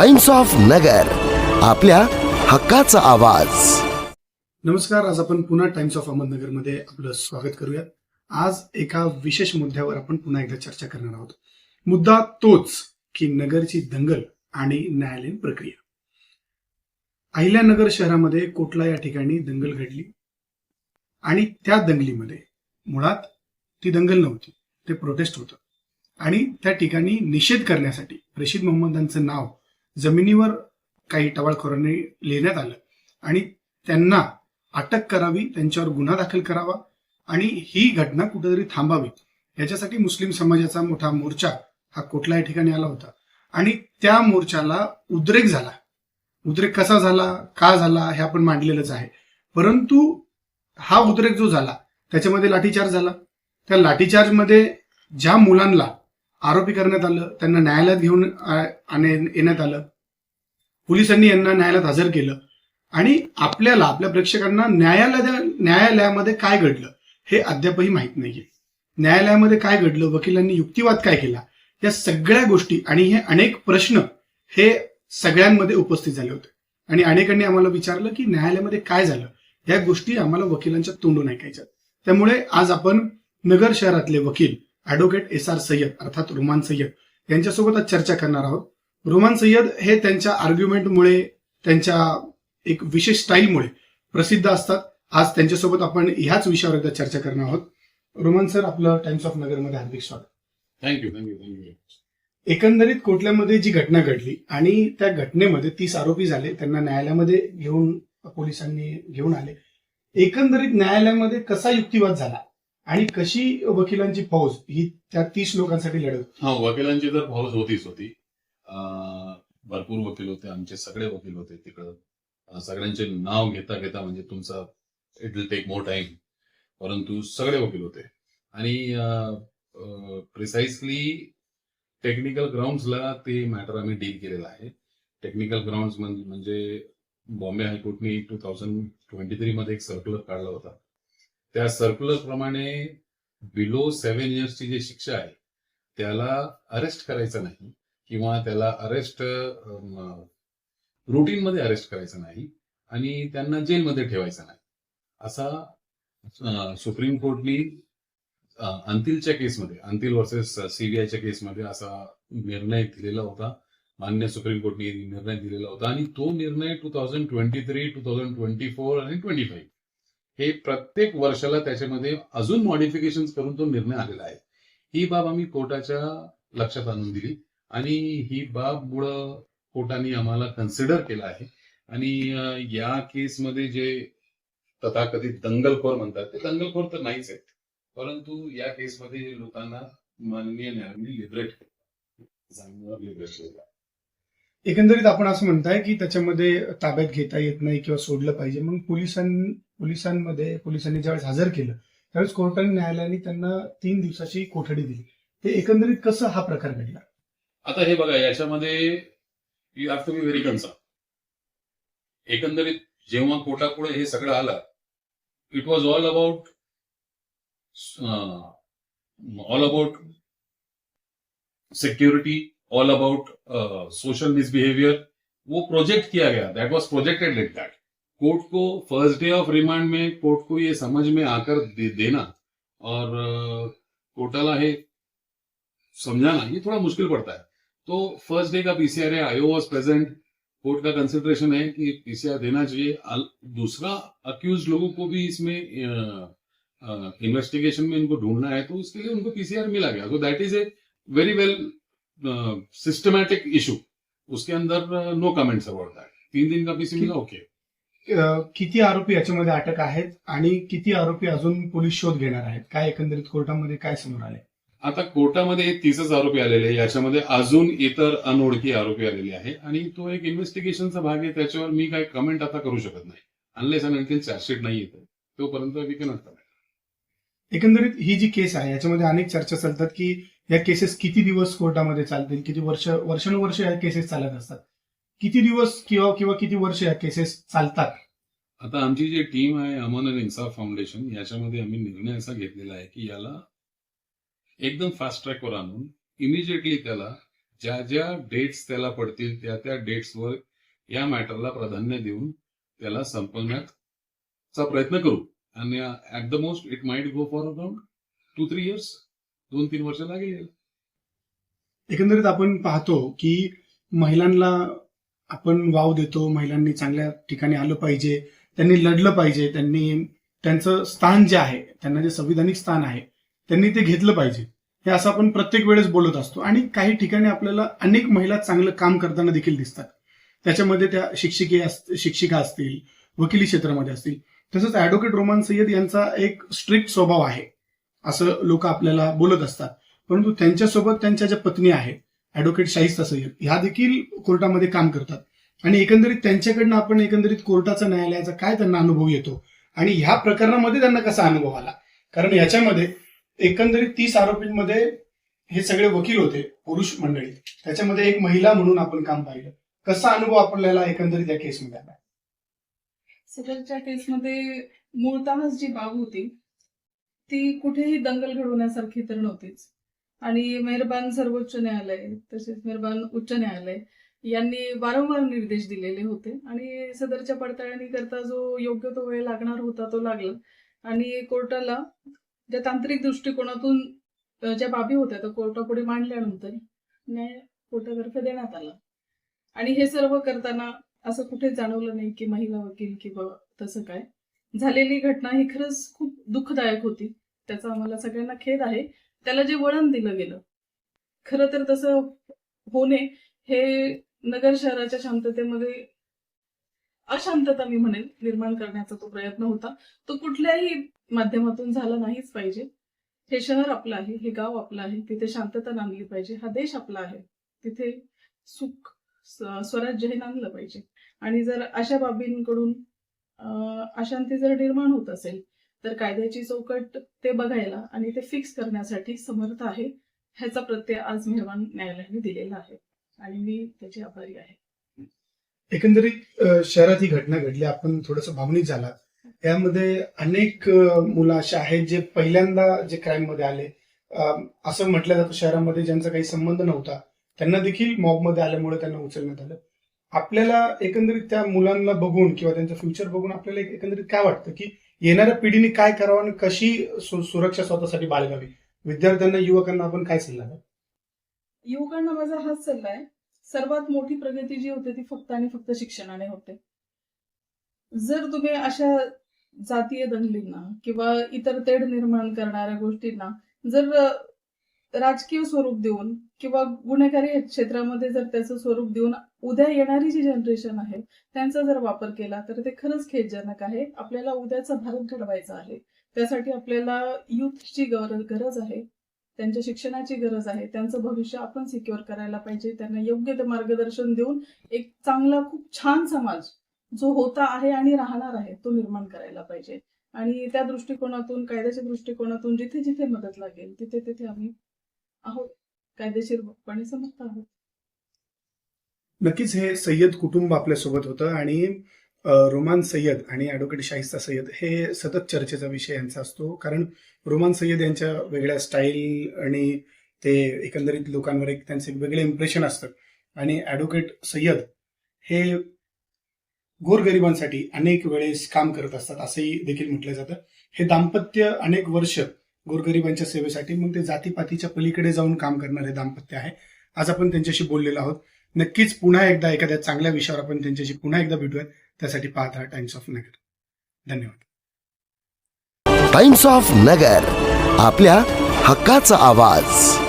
Times of नगर आपल्या हक्काचा आवाज. नमस्कार आज आपण पुन्हा टाइम्स ऑफ अहमदनगरमध्ये आपलं स्वागत करूयात. आज एका विशेष मुद्द्यावर आपण पुन्हा एकदा चर्चा करणार आहोत. मुद्दा तोच की नगरची दंगल आणि न्यायालयीन प्रक्रिया. अहिल्यानगर शहरामध्ये कोटला या ठिकाणी दंगल घडली आणि त्या दंगलीमध्ये मुळात ती दंगल नव्हती ते प्रोटेस्ट होतं. आणि त्या ठिकाणी निषेध करण्यासाठी रशीद मोहम्मदांचं नाव जमिनीवर काही टवाळखोरांनी लिहिण्यात आलं. आणि त्यांना अटक करावी त्यांच्यावर गुन्हा दाखल करावा आणि ही घटना कुठेतरी थांबावी. याच्यासाठी मुस्लिम समाजाचा मोठा मोर्चा हा कोटला या ठिकाणी आला होता. आणि त्या मोर्चाला उद्रेक झाला. उद्रेक कसा झाला का झाला हे आपण मांडलेलंच आहे. परंतु हा उद्रेक जो झाला त्याच्यामध्ये लाठीचार्ज झाला. त्या लाठीचार्जमध्ये ज्या मुलांना आरोपी करण्यात आलं त्यांना न्यायालयात घेऊन येण्यात आलं. पोलिसांनी यांना न्यायालयात हजर केलं. आणि आपल्याला आपल्या प्रेक्षकांना न्यायालय न्यायालयामध्ये काय घडलं हे अद्यापही माहीत नाहीये. न्यायालयामध्ये काय घडलं वकिलांनी युक्तिवाद काय केला या सगळ्या गोष्टी आणि हे अनेक प्रश्न हे सगळ्यांमध्ये उपस्थित झाले होते. आणि अनेकांनी आम्हाला विचारलं की न्यायालयामध्ये काय झालं? या गोष्टी आम्हाला वकिलांच्या तोंडून ऐकायच्या त्यामुळे आज आपण नगर शहरातले वकील ऍडव्होकेट एस आर सय्यद अर्थात रुमान सय्यद यांच्यासोबत आज चर्चा करणार आहोत. रुमान सय्यद हे त्यांच्या आर्ग्युमेंटमुळे त्यांच्या एक विशेष स्टाईलमुळे प्रसिद्ध असतात. आज त्यांच्यासोबत आपण ह्याच विषयावर एकदा चर्चा करणार आहोत. रोमन सर आपलं टाइम्स ऑफ नगरमध्ये हार्दिक स्वागत. थँक्यू थँक्यू थँक्यू एकंदरीत कोटल्यामध्ये जी घटना घडली आणि त्या घटनेमध्ये तीस आरोपी झाले त्यांना न्यायालयामध्ये घेऊन पोलिसांनी घेऊन आले. एकंदरीत न्यायालयामध्ये कसा युक्तिवाद झाला? आणि कशी वकिलांची फौज ही त्या तीस लोकांसाठी लढत हा हो, वकिलांची तर फौज होतीच होती. भरपूर वकील होते आमचे सगळे वकील होते तिकडं. सगळ्यांचे नाव घेता घेता म्हणजे तुमचा it will take more time. परंतु सगळे वकील होते. आणि प्रिसाइसली टेक्निकल ग्राउंड्सला ते मॅटर आम्ही डील केलेलं आहे. टेक्निकल ग्राउंड म्हणजे बॉम्बे हायकोर्टने टू थाउजंड ट्वेंटी थ्री मध्ये एक सर्क्युलर काढला होता. त्या सर्क्युलर प्रमाणे बिलो सेव्हन इयर्सची जी शिक्षा आहे त्याला अरेस्ट करायचं नाही किंवा त्याला अरेस्ट रुटीन मध्ये अरेस्ट करायचं नाही आणि त्यांना जेलमध्ये ठेवायचं नाही. असा सुप्रीम कोर्टनी अंतिलच्या केसमध्ये अंतिल वर्सेस सीबीआयच्या केसमध्ये असा निर्णय दिलेला होता. मान्य सुप्रीम कोर्टने निर्णय दिलेला होता आणि तो निर्णय two thousand twenty three two thousand twenty four आणि ट्वेंटी फाईव्ह हे प्रत्येक वर्षाला त्याच्यामध्ये अजून मॉडिफिकेशन करून तो निर्णय आलेला आहे. ही बाब आम्ही कोर्टाच्या लक्षात आणून दिली आणि ही बाब मुळे कोर्टाने आम्हाला कन्सिडर केलं आहे. आणि या केसमध्ये जे तथाकथित दंगलखोर म्हणतात ते दंगलखोर तर नाहीच आहेत. परंतु या केसमध्ये लोकांना माननीय न्यायालयाने लिबरेट लिबरेट केला. एकंदरीत आपण असं म्हणताय की त्याच्यामध्ये ताब्यात घेता येत नाही किंवा सोडलं पाहिजे. मग पोलिसां पोलिसांमध्ये पोलिसांनी ज्यावेळेस हजर केलं त्यावेळेस कोर्टाने न्यायालयाने त्यांना तीन दिवसाची कोठडी दिली. ते एकंदरीत कसं हा प्रकार घडला? आता हे बघा याच्यामध्ये you have to be very concern एकंदरीत जेव्हा कोर्टापुढे हे सगळं आलं it was all about all about security all about social misbehaviour वो प्रोजेक्ट किया गया. That was projected like that court को फ़र्स्ट डे ऑफ़ रिमांड में कोर्ट को ये समझ में आकर दे, देना और uh, है समझाना ये थोड़ा मुश्किल पड़ता है. तो फ़र्स्ट डे का पीसीआर है आईओ वॉज़ प्रेजेंट कोर्ट का कंसिडरेशन है कि पीसीआर देना चाहिए. दूसरा अक्यूज लोगों को भी इसमें इन्वेस्टिगेशन में इनको ढूंढना है तो उसके लिए उनको पीसीआर मिला गया. तो that is a very well systematic issue उसके अंदर नो कमेंट्स अबाउट दैट तीन दिन का पीसी मिला ओके किती आरोपी याच्यामध्ये अटक आहेत आणि किती आरोपी अजून पोलीस शोध घेणार आहेत? काय एकंदरीत कोर्टामध्ये काय समोर आले आता कोर्टामध्ये तीसच आरोपी आलेले आहे याच्यामध्ये अजून इतर अनोळखी आरोपी आलेले आहे आणि तो एक इन्व्हेस्टिगेशनचा भाग आहे. त्याच्यावर मी काही कमेंट आता करू शकत नाही. अनलेस आणि आणखी चार्जशीट नाही येते तोपर्यंत वी कॅनॉट कमेंट एकंदरीत ही जी केस आहे याच्यामध्ये अनेक चर्चा चालतात की या केसेस किती दिवस कोर्टामध्ये चालतील? किती वर्ष वर्षानुवर्ष या केसेस चालत असतात? किती दिवस किंवा किंवा किती वर्ष या केसेस चालतात? आता आमची जी टीम आहे अमन अँड इन्साफ फाउंडेशन याच्यामध्ये आम्ही निर्णय असा घेतलेला आहे की याला एकदम फास्ट ट्रॅकवर आणून इमिजिएटली त्याला ज्या ज्या डेट्स त्याला पडतील त्या त्या डेट्सवर या मॅटरला प्राधान्य देऊन त्याला संपवण्याचा प्रयत्न करू. आणि at the most it might go for around two three years दोन तीन वर्ष लागेल एकंदरीत आपण पाहतो की महिलांना आपण वाव देतो महिलांनी चांगल्या ठिकाणी आलं पाहिजे त्यांनी लढलं पाहिजे त्यांनी त्यांचं स्थान जे आहे त्यांना जे संविधानिक स्थान आहे त्यांनी ते घेतलं पाहिजे. हे असं आपण प्रत्येक वेळेस बोलत असतो. आणि काही ठिकाणी आपल्याला अनेक महिला चांगलं काम करताना देखील दिसतात. त्याच्यामध्ये त्या शिक्षिके शिक्षिका असतील वकिली क्षेत्रामध्ये असतील. तसंच ऍडव्होकेट रोमान सय्यद यांचा एक स्ट्रिक्ट स्वभाव आहे. असं लोक आपल्याला बोलत असतात. परंतु त्यांच्यासोबत त्यांच्या ज्या पत्नी आहेत ऍडव्होकेट शाहिस्ता सय्यद ह्या देखील कोर्टामध्ये काम करतात. आणि एकंदरीत त्यांच्याकडनं आपण एकंदरीत कोर्टाचा न्यायालयाचा काय त्यांना अनुभव येतो? आणि ह्या प्रकरणामध्ये त्यांना कसा अनुभव आला? कारण याच्यामध्ये एकंदरीत तीस आरोपींमध्ये हे सगळे वकील होते पुरुष मंडळी. त्याच्यामध्ये एक महिला म्हणून आपण काम पाहिलं. कसा अनुभव आपल्याला एकंदरीत या केसमध्ये आला? सगळ्याच्या केसमध्ये मूळतःच जी बाब होती ती कुठेही दंगल घडवण्यासारखी तर नव्हतीच. आणि मेहरबान सर्वोच्च न्यायालय तसेच मेहरबान उच्च न्यायालय यांनी वारंवार निर्देश दिलेले होते. आणि सदरच्या पडताळणीकरता जो योग्य तो वेळ लागणार होता तो लागला. आणि कोर्टाला ज्या तांत्रिक दृष्टिकोनातून ज्या बाबी होत्या त्या कोर्टापुढे मांडल्यानंतर न्याय कोर्टातर्फे देण्यात आला. आणि हे सर्व करताना असं कुठे जाणवलं नाही की महिला वकील किंवा तसं काय. झालेली घटना ही खरंच खूप दुःखदायक होती. त्याचा आम्हाला सगळ्यांना खेद आहे. त्याला जे वळण दिलं गेलं खरं तर तसं होणे हे नगर शहराच्या शांततेमध्ये अशांतता मी म्हणेन निर्माण करण्याचा तो प्रयत्न होता. तो कुठल्याही माध्यमातून झाला नाहीच पाहिजे. हे शहर आपलं आहे हे गाव आपलं आहे तिथे शांतता नांदली पाहिजे. हा देश आपला आहे तिथे सुख स्वराज्य हे नांदलं पाहिजे. आणि जर अशा बाबींकडून अशांती जर निर्माण होत असेल तर कायद्याची चौकट ते बघायला आणि ते फिक्स करण्यासाठी समर्थ आहे ह्याचा प्रत्यय आज मेहमान न्यायालयाने दिलेला आहे. आणि मी त्याची आभारी आहे. एकंदरीत शहरात ही घटना घडली. आपण थोडस भावनिक झाला त्यामध्ये अनेक मुलं असे आहेत जे पहिल्यांदा जे क्राईममध्ये आले. असं म्हटलं जातं शहरामध्ये ज्यांचा काही संबंध नव्हता त्यांना देखील मॉबमध्ये आल्यामुळे त्यांना उचलण्यात आलं. आपल्याला एकंदरीत त्या मुलांना बघून किंवा त्यांचं फ्युचर बघून आपल्याला एकंदरीत काय वाटतं की येणाऱ्या पिढीने काय करावं आणि कशी सु- सुरक्षा स्वतःसाठी बाळगावी? विद्यार्थ्यांना युवकांना आपण काय सल्ला युवकांना माझा हाच सल्ला आहे. सर्वात मोठी प्रगती जी होते ती फक्त आणि फक्त शिक्षणाने होते. जर तुम्ही अशा जातीय दंगलींना किंवा इतर तेढ निर्माण करणाऱ्या गोष्टींना जर राजकीय स्वरूप देऊन किंवा गुन्हेगारी क्षेत्रामध्ये जर त्याचं स्वरूप देऊन उद्या येणारी जी जनरेशन आहे त्यांचा जर वापर केला तर ते खरंच खेदजनक आहे. आपल्याला उद्याचा भारत घडवायचा आहे. त्यासाठी आपल्याला युथची गरज आहे. त्यांच्या शिक्षणाची गरज आहे. त्यांचं भविष्य आपण सिक्युअर करायला पाहिजे. त्यांना योग्य ते मार्गदर्शन देऊन एक चांगला खूप छान समाज जो होता आहे आणि राहणार आहे तो निर्माण करायला पाहिजे. आणि त्या दृष्टिकोनातून कायद्याच्या दृष्टिकोनातून जिथे जिथे मदत लागेल तिथे तिथे आम्ही आहोत. कायदेशीरपणे समजत आहोत. नक्कीच हे सय्यद कुटुंब आपल्यासोबत होतं आणि रोमान सय्यद आणि ॲडव्होकेट शाहिस्ता सय्यद हे सतत चर्चेचा विषय यांचा असतो. कारण रोमान सय्यद यांच्या वेगळ्या स्टाईल आणि ते एकंदरीत लोकांवर एक त्यांचं एक वेगळे इम्प्रेशन असतं आणि ॲडव्होकेट सय्यद हे गोरगरिबांसाठी अनेक वेळेस काम करत असतात असंही देखील म्हटलं जातं. हे दाम्पत्य अनेक वर्ष गोरगरिबांच्या सेवेसाठी. मग ते जातीपातीच्या पलीकडे जाऊन काम करणारे दाम्पत्य आहे. आज आपण त्यांच्याशी बोललेलो आहोत. नक्कीच पुन्हा एकदा एखाद्या चांगल्या विषयावर आपण त्यांच्याशी पुन्हा एकदा भेटूयात. त्यासाठी पाहत राहा टाइम्स ऑफ नगर धन्यवाद. टाइम्स ऑफ नगर आपल्या हक्काचा आवाज.